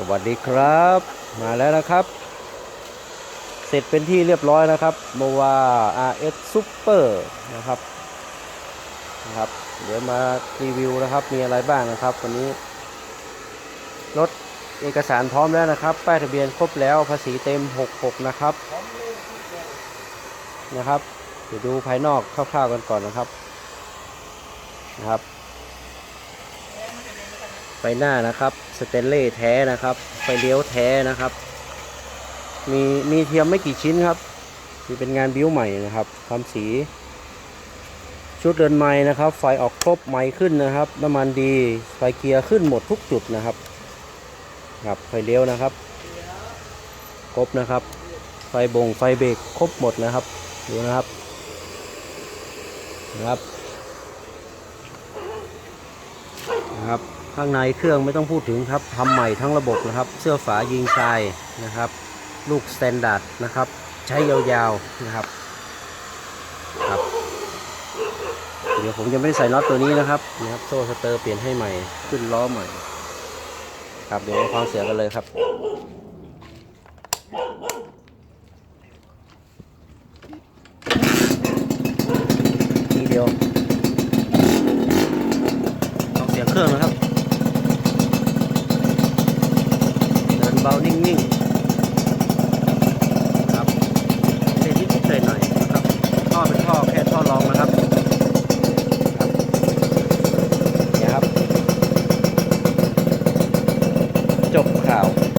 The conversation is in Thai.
สวัสดีครับ มาแล้วนะครับ เสร็จเป็นที่เรียบร้อยนะครับโมวา RS Super นะครับนะครับ เดี๋ยวมารีวิวนะครับ มีอะไรบ้างนะครับ วันนี้ รถเอกสารพร้อมแล้วนะครับ ป้ายทะเบียนครบแล้วภาษีเต็ม 66 นะครับนะครับ เดี๋ยวดูภายนอกคร่าวๆกันก่อนนะครับนะครับ หน้านะครับสเตนเล่แท้นะครับ ไฟเลี้ยวแท้นะครับ มีมีเทียมไม่กี่ชิ้นครับนี่เป็นงานบิ้วใหม่นะครับทำสี ชุดเดินไม้นะครับ ไฟออกครบไม้ขึ้นนะครับน้ำมันดีไฟเกียร์ขึ้นหมดทุกจุดนะครับครับไฟเลี้ยวนะครับ ครบนะครับ ไฟบงไฟเบรกครบหมดนะครับดูนะครับนะครับนะครับ ข้างในเครื่องไม่ต้องพูดถึงครับทำใหม่ทั้งระบบนะครับ เสื้อฝายิงชายนะครับ ลูกสแตนดาร์ดนะครับ ใช้ยาวๆนะครับครับ เดี๋ยวผมจะไม่ได้ใส่น็อตตัวนี้นะครับนะครับโซ่สเตอร์เปลี่ยนให้ใหม่ขึ้นล้อใหม่ ครับเดี๋ยวมาฟังเสียงกันเลยครับทีเดียวฟังเสียงเครื่องนะครับ 包宁宁